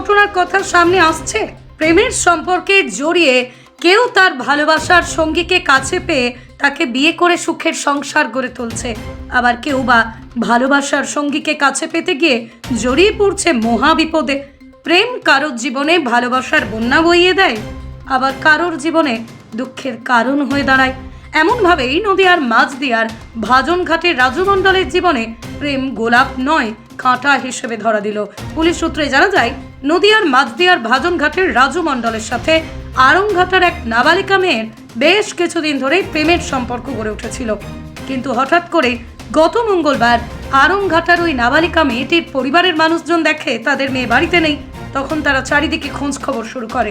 ঘটনার কথা সামনে আসছে। প্রেমের সম্পর্কে জড়িয়ে কেউ তার ভালোবাসার সঙ্গীকে কাছে পেয়ে তাকে বিয়ে করে সুখের সংসার গড়ে তুলছে। আবার কেউ বা ভালোবাসার সঙ্গীকে কাছে পেতে গিয়ে জড়িয়ে পড়ছে মহা বিপদে। প্রেম কারোর জীবনে ভালোবাসার বন্যা বইয়ে দেয়, আবার কারোর জীবনে দুঃখের কারণ হয়ে দাঁড়ায়। এমনভাবেই নদীয়ার মাঝদিয়ার ভাজন ঘাটের রাজু মণ্ডলের জীবনে প্রেম গোলাপ নয়, কাঁটা হিসেবে ধরা দিল। পুলিশ সূত্রে জানা যায় নদীয়ার মাঝদিয়ার ভাজনঘাটের রাজু মণ্ডলের সাথে আরংঘাটার এক নাবালিকা মেয়ের বেশ কিছুদিন ধরেই প্রেমের সম্পর্ক গড়ে উঠেছিল। কিন্তু হঠাৎ করে গত মঙ্গলবার আরংঘাটার ওই নাবালিকা মেয়েটির পরিবারের মানুষজন দেখে তাদের মেয়ে বাড়িতে নেই, তখন তারা চারিদিকে খোঁজ খবর শুরু করে।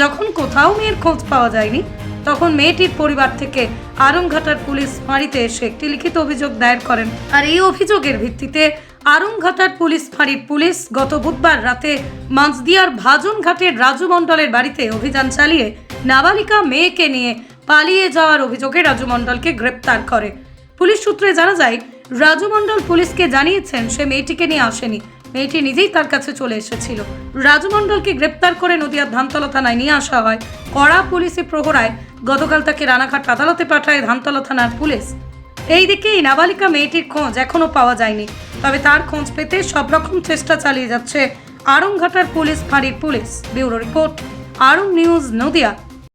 যখন কোথাও মেয়ের খোঁজ পাওয়া যায়নি, তখন মেয়েটির পরিবার থেকে আরংঘাটার পুলিশ ফাঁড়িতে এসে একটি লিখিত অভিযোগ দায়ের করেন। আর এই অভিযোগের ভিত্তিতে আরংঘাটার পুলিশ ফাঁড়ির পুলিশ গত বুধবার রাতে মাঝদিয়ার ভাজন ঘাটের রাজু মণ্ডলের বাড়িতে অভিযান চালিয়ে নাবালিকা মেয়েকে নিয়ে পালিয়ে যাওয়ার অভিযোগে রাজু মণ্ডলকে গ্রেপ্তার করে। পুলিশ সূত্রে জানা যায়, রাজু মণ্ডল পুলিশকে জানিয়েছেন সে মেয়েটিকে নিয়ে আসেনি। মেয়েটি নিজেই তার কাছে চলে এসেছিল। রাজু মণ্ডলকে গ্রেপ্তার করে নদিয়ার ধানতলা থানায় নিয়ে আসা হয়। কড়া পুলিশি প্রহরায় গতকাল তাকে রানাঘাট আদালতে পাঠায় ধানতলা থানার পুলিশ। এইদিকে এই নাবালিকা মেয়েটির খোঁজ এখনও পাওয়া যায়নি। তবে তার খোঁজ পেতে সব রকম চেষ্টা চালিয়ে যাচ্ছে আরংঘাটার পুলিশ ফাঁড়ির police. Bureau report Arong news Nadia.